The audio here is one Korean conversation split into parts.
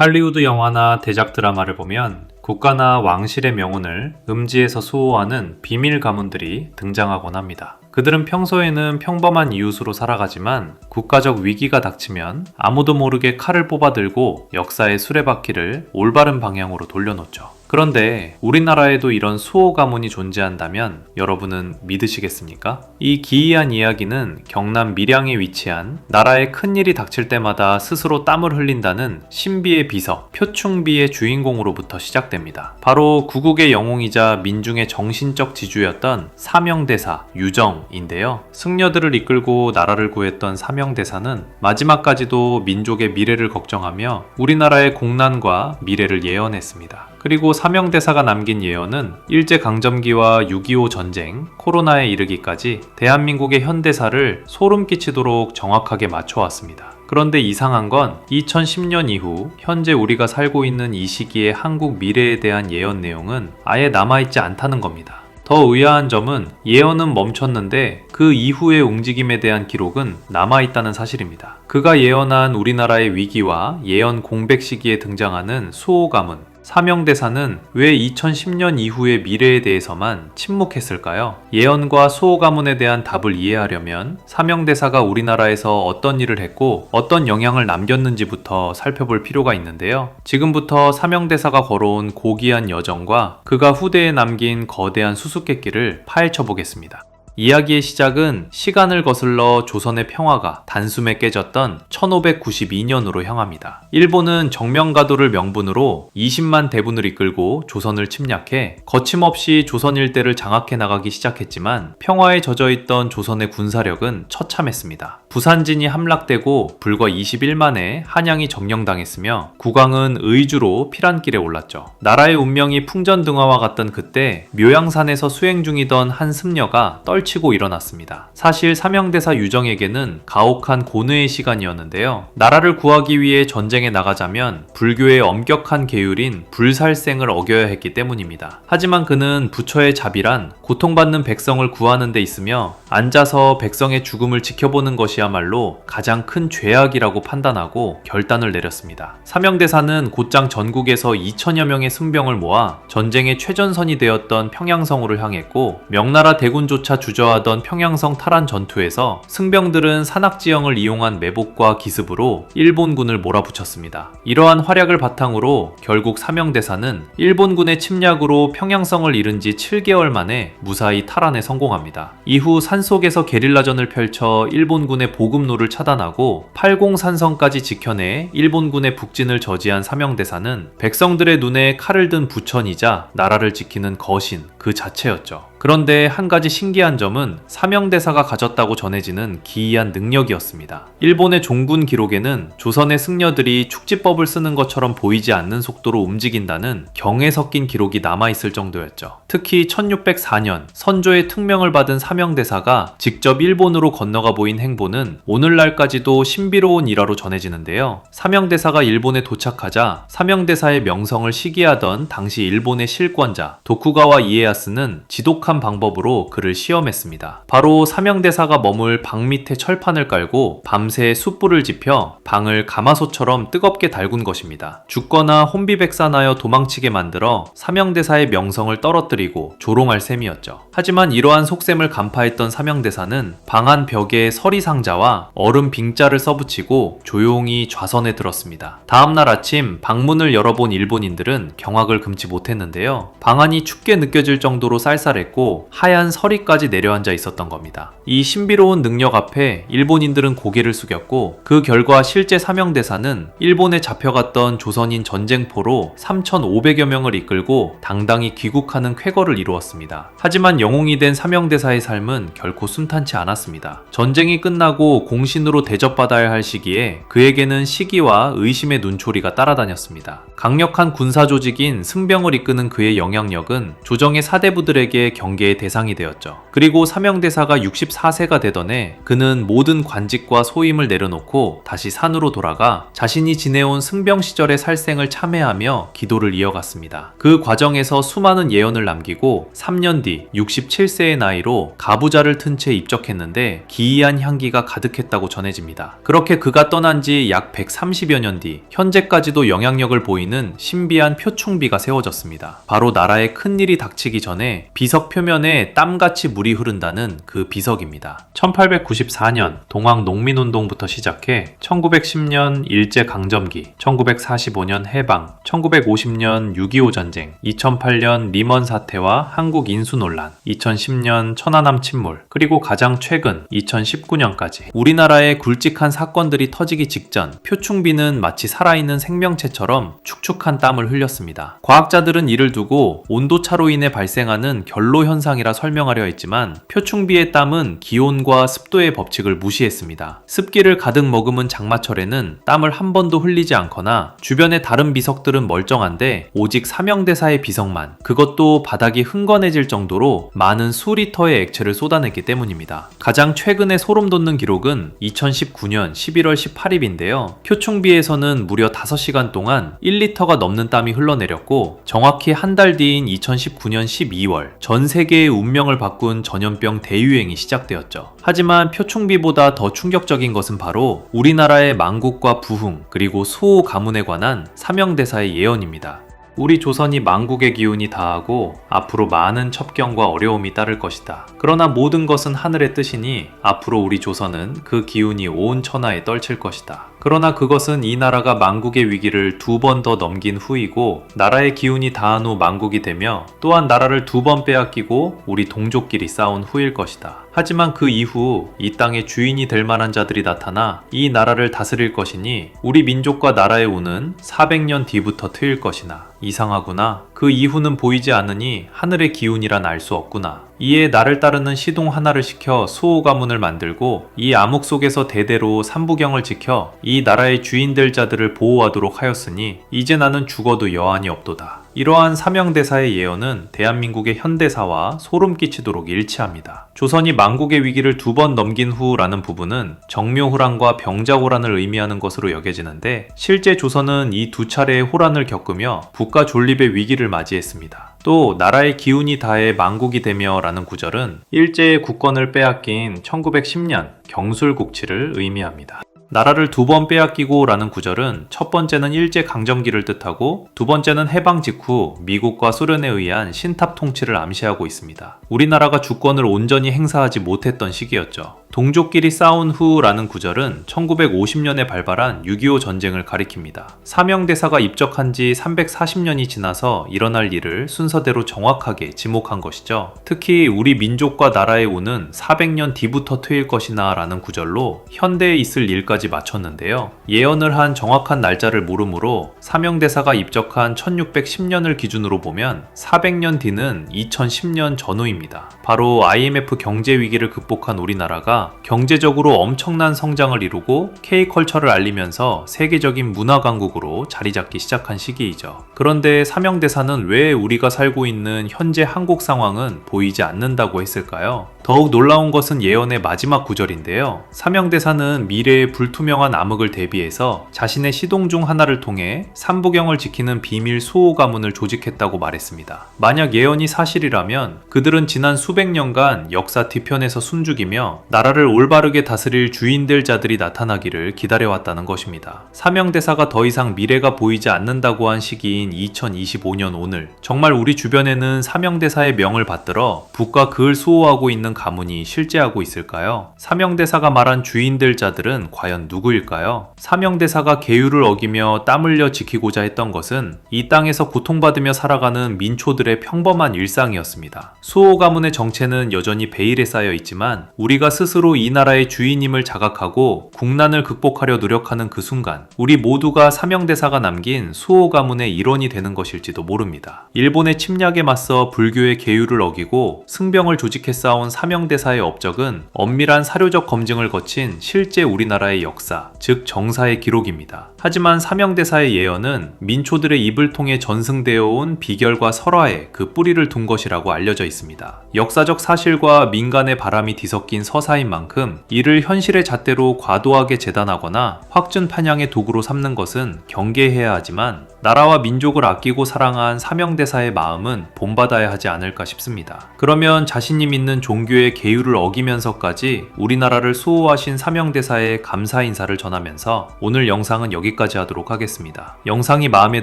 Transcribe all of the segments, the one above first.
할리우드 영화나 대작 드라마를 보면 국가나 왕실의 명운을 음지에서 수호하는 비밀 가문들이 등장하곤 합니다. 그들은 평소에는 평범한 이웃으로 살아가지만 국가적 위기가 닥치면 아무도 모르게 칼을 뽑아들고 역사의 수레바퀴를 올바른 방향으로 돌려놓죠. 그런데 우리나라에도 이런 수호 가문이 존재한다면 여러분은 믿으시겠습니까? 이 기이한 이야기는 경남 밀양에 위치한 나라에 큰일이 닥칠 때마다 스스로 땀을 흘린다는 신비의 비서 표충비의 주인공으로부터 시작됩니다. 바로 구국의 영웅이자 민중의 정신적 지주였던 사명대사 유정인데요. 승려들을 이끌고 나라를 구했던 사명대사는 마지막까지도 민족의 미래를 걱정하며 우리나라의 공난과 미래를 예언했습니다. 그리고 사명대사가 남긴 예언은 일제강점기와 6.25 전쟁, 코로나에 이르기까지 대한민국의 현대사를 소름 끼치도록 정확하게 맞춰왔습니다. 그런데 이상한 건 2010년 이후 현재 우리가 살고 있는 이 시기의 한국 미래에 대한 예언 내용은 아예 남아있지 않다는 겁니다. 더 의아한 점은 예언은 멈췄는데 그 이후의 움직임에 대한 기록은 남아있다는 사실입니다. 그가 예언한 우리나라의 위기와 예언 공백 시기에 등장하는 수호 가문, 사명대사는 왜 2010년 이후의 미래에 대해서만 침묵했을까요? 예언과 수호 가문에 대한 답을 이해하려면 사명대사가 우리나라에서 어떤 일을 했고 어떤 영향을 남겼는지부터 살펴볼 필요가 있는데요. 지금부터 사명대사가 걸어온 고귀한 여정과 그가 후대에 남긴 거대한 수수께끼를 파헤쳐 보겠습니다. 이야기의 시작은 시간을 거슬러 조선의 평화가 단숨에 깨졌던 1592년으로 향합니다. 일본은 정명가도를 명분으로 20만 대군을 이끌고 조선을 침략해 거침없이 조선 일대를 장악해 나가기 시작했지만 평화에 젖어 있던 조선의 군사력은 처참했습니다. 부산진이 함락되고 불과 20일 만에 한양이 점령당했으며 국왕은 의주로 피란길에 올랐죠. 나라의 운명이 풍전등화와 같던 그때 묘양산에서 수행 중이던 한 승려가 떨 치고 일어났습니다. 사실 사명대사 유정에게는 가혹한 고뇌의 시간이었는데요. 나라를 구하기 위해 전쟁에 나가자면 불교의 엄격한 계율인 불살생을 어겨야 했기 때문입니다. 하지만 그는 부처의 자비란 고통받는 백성을 구하는 데 있으며 앉아서 백성의 죽음을 지켜보는 것이야말로 가장 큰 죄악이라고 판단하고 결단을 내렸습니다. 사명대사는 곧장 전국에서 2천여 명의 승병을 모아 전쟁의 최전선이 되었던 평양성으로 향했고 명나라 대군조차 주 저하던 평양성 탈환 전투에서 승병들은 산악지형을 이용한 매복과 기습으로 일본군을 몰아붙였습니다. 이러한 활약을 바탕으로 결국 사명대사는 일본군의 침략으로 평양성을 잃은 지 7개월 만에 무사히 탈환에 성공합니다. 이후 산속에서 게릴라전을 펼쳐 일본군의 보급로를 차단하고 팔공산성까지 지켜내 일본군의 북진을 저지한 사명대사는 백성들의 눈에 칼을 든 부천이자 나라를 지키는 거신 그 자체였죠. 그런데 한 가지 신기한 점은 사명대사가 가졌다고 전해지는 기이한 능력이었습니다. 일본의 종군 기록에는 조선의 승려들이 축지법을 쓰는 것처럼 보이지 않는 속도로 움직인다는 경에 섞인 기록이 남아있을 정도였죠. 특히 1604년 선조의 특명을 받은 사명대사가 직접 일본으로 건너가 보인 행보는 오늘날까지도 신비로운 일화로 전해지는데요. 사명대사가 일본에 도착하자 사명대사의 명성을 시기하던 당시 일본의 실권자 도쿠가와 이에야 스는 지독한 방법으로 그를 시험했습니다. 바로 사명대사가 머물 방 밑에 철판을 깔고 밤새 숯불을 지펴 방을 가마솥처럼 뜨겁게 달군 것입니다. 죽거나 혼비백산하여 도망치게 만들어 사명대사의 명성을 떨어뜨리고 조롱할 셈이었죠. 하지만 이러한 속셈을 간파했던 사명대사는 방 안 벽에 서리 상자와 얼음 빙자를 써붙이고 조용히 좌선에 들었습니다. 다음날 아침 방문을 열어본 일본인들은 경악을 금치 못했는데요. 방안이 춥게 느껴질 정도로 쌀쌀했고 하얀 서리까지 내려앉아 있었던 겁니다. 이 신비로운 능력 앞에 일본인들은 고개를 숙였고 그 결과 실제 사명대사는 일본에 잡혀갔던 조선인 전쟁포로 3,500여 명을 이끌고 당당히 귀국하는 쾌거를 이루었습니다. 하지만 영웅이 된 사명대사의 삶은 결코 순탄치 않았습니다. 전쟁이 끝나고 공신으로 대접받아야 할 시기에 그에게는 시기와 의심의 눈초리가 따라다녔습니다. 강력한 군사 조직인 승병을 이끄는 그의 영향력은 조정의 사대부들에게 경계의 대상이 되었죠. 그리고 사명대사가 64세가 되던 해 그는 모든 관직과 소임을 내려놓고 다시 산으로 돌아가 자신이 지내온 승병 시절의 살생을 참회하며 기도를 이어갔습니다. 그 과정에서 수많은 예언을 남기고 3년 뒤 67세의 나이로 가부자를 튼 채 입적했는데 기이한 향기가 가득했다고 전해집니다. 그렇게 그가 떠난 지 약 130여 년 뒤 현재까지도 영향력을 보이는 신비한 표충비가 세워졌습니다. 바로 나라에 큰 일이 닥치기 전에 비석 표면에 땀같이 물이 흐른다는 그 비석입니다. 1894년 동학 농민운동부터 시작해 1910년 일제강점기, 1945년 해방, 1950년 6.25 전쟁, 2008년 리먼 사태와 한국 인수 논란, 2010년 천안함 침몰, 그리고 가장 최근 2019년까지 우리나라의 굵직한 사건들이 터지기 직전 표충비는 마치 살아있는 생명체처럼 축축한 땀을 흘렸습니다. 과학자들은 이를 두고 온도차로 인해 발생하는 결로 현상이라 설명하려 했지만 표충비의 땀은 기온과 습도의 법칙을 무시했습니다. 습기를 가득 머금은 장마철에는 땀을 한 번도 흘리지 않거나 주변의 다른 비석들은 멀쩡한데 오직 사명대사의 비석만 그것도 바닥이 흥건해질 정도로 많은 수리터의 액체를 쏟아냈기 때문입니다. 가장 최근에 소름 돋는 기록은 2019년 11월 18일인데요. 표충비에서는 무려 5시간 동안 1리터가 넘는 땀이 흘러내렸고 정확히 한 달 뒤인 2019년 12월 전 세계의 운명을 바꾼 전염병 대유행이 시작되었죠. 하지만 표충비보다 더 충격적인 것은 바로 우리나라의 망국과 부흥 그리고 수호 가문에 관한 사명대사의 예언입니다. 우리 조선이 망국의 기운이 다하고 앞으로 많은 첩경과 어려움이 따를 것이다. 그러나 모든 것은 하늘의 뜻이니 앞으로 우리 조선은 그 기운이 온 천하에 떨칠 것이다. 그러나 그것은 이 나라가 망국의 위기를 두 번 더 넘긴 후이고 나라의 기운이 다한 후 망국이 되며 또한 나라를 두 번 빼앗기고 우리 동족끼리 싸운 후일 것이다. 하지만 그 이후 이 땅의 주인이 될 만한 자들이 나타나 이 나라를 다스릴 것이니 우리 민족과 나라의 운은 400년 뒤부터 트일 것이나 이상하구나. 그 이후는 보이지 않으니 하늘의 기운이란 알 수 없구나. 이에 나를 따르는 시동 하나를 시켜 수호 가문을 만들고 이 암흑 속에서 대대로 삼부경을 지켜 이 나라의 주인 될 자들을 보호하도록 하였으니 이제 나는 죽어도 여한이 없도다. 이러한 사명대사의 예언은 대한민국의 현대사와 소름 끼치도록 일치합니다. 조선이 망국의 위기를 두 번 넘긴 후라는 부분은 정묘호란과 병자호란을 의미하는 것으로 여겨지는데 실제 조선은 이 두 차례의 호란을 겪으며 국가 존립의 위기를 맞이했습니다. 또 나라의 기운이 다해 망국이 되며 라는 구절은 일제의 국권을 빼앗긴 1910년 경술국치를 의미합니다. 나라를 두 번 빼앗기고 라는 구절은 첫 번째는 일제 강점기를 뜻하고 두 번째는 해방 직후 미국과 소련에 의한 신탑 통치를 암시하고 있습니다. 우리나라가 주권을 온전히 행사하지 못했던 시기였죠. 동족끼리 싸운 후라는 구절은 1950년에 발발한 6.25 전쟁을 가리킵니다. 사명대사가 입적한 지 340년이 지나서 일어날 일을 순서대로 정확하게 지목한 것이죠. 특히 우리 민족과 나라의 운은 400년 뒤부터 트일 것이나 라는 구절로 현대에 있을 일까지 맞췄는데요. 예언을 한 정확한 날짜를 모르므로 사명대사가 입적한 1610년을 기준으로 보면 400년 뒤는 2010년 전후입니다. 바로 IMF 경제 위기를 극복한 우리나라가 경제적으로 엄청난 성장을 이루고 K컬처를 알리면서 세계적인 문화 강국으로 자리 잡기 시작한 시기이죠. 그런데 사명대사는 왜 우리가 살고 있는 현재 한국 상황은 보이지 않는다고 했을까요? 더욱 놀라운 것은 예언의 마지막 구절인데요. 사명대사는 미래의 불투명한 암흑을 대비해서 자신의 시동 중 하나를 통해 삼부경을 지키는 비밀 수호 가문을 조직했다고 말했습니다. 만약 예언이 사실이라면 그들은 지난 수백 년간 역사 뒤편에서 숨죽이며 나라를 올바르게 다스릴 주인될 자들이 나타나기를 기다려왔다는 것입니다. 사명대사가 더 이상 미래가 보이지 않는다고 한 시기인 2025년 오늘 정말 우리 주변에는 사명대사의 명을 받들어 북과 그을 수호하고 있는 가문이 실제하고 있을까요? 사명대사가 말한 주인될 자들은 과연 누구일까요? 사명대사가 계율을 어기며 땀 흘려 지키고자 했던 것은 이 땅에서 고통받으며 살아가는 민초들의 평범한 일상이었습니다. 수호 가 문의 정체는 여전히 베일에 쌓여 있지만 우리가 스스로 이 나라의 주인임을 자각하고 국난을 극복하려 노력하는 그 순간 우리 모두가 사명대사가 남긴 수호 가문의 일원이 되는 것일지도 모릅니다. 일본의 침략에 맞서 불교의 계율을 어기고 승병을 조직해 쌓아온 사명대사의 업적은 엄밀한 사료적 검증을 거친 실제 우리나라의 역사, 즉 정사의 기록입니다. 하지만 사명대사의 예언은 민초들의 입을 통해 전승되어 온 비결과 설화에 그 뿌리를 둔 것이라고 알려져 있습니다. 역사적 사실과 민간의 바람이 뒤섞인 서사인 만큼 이를 현실의 잣대로 과도하게 재단하거나 확준 판양의 도구로 삼는 것은 경계해야 하지만 나라와 민족을 아끼고 사랑한 사명대사의 마음은 본받아야 하지 않을까 싶습니다. 그러면 자신이 믿는 종교의 계율을 어기면서까지 우리나라를 수호하신 사명대사의 감사 인사를 전하면서 오늘 영상은 여기까지 하도록 하겠습니다. 영상이 마음에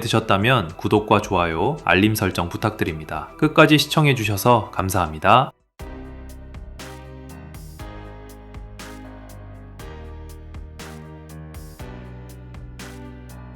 드셨다면 구독과 좋아요, 알림 설정 부탁드립니다. 끝까지 시청해주셔서 감사합니다.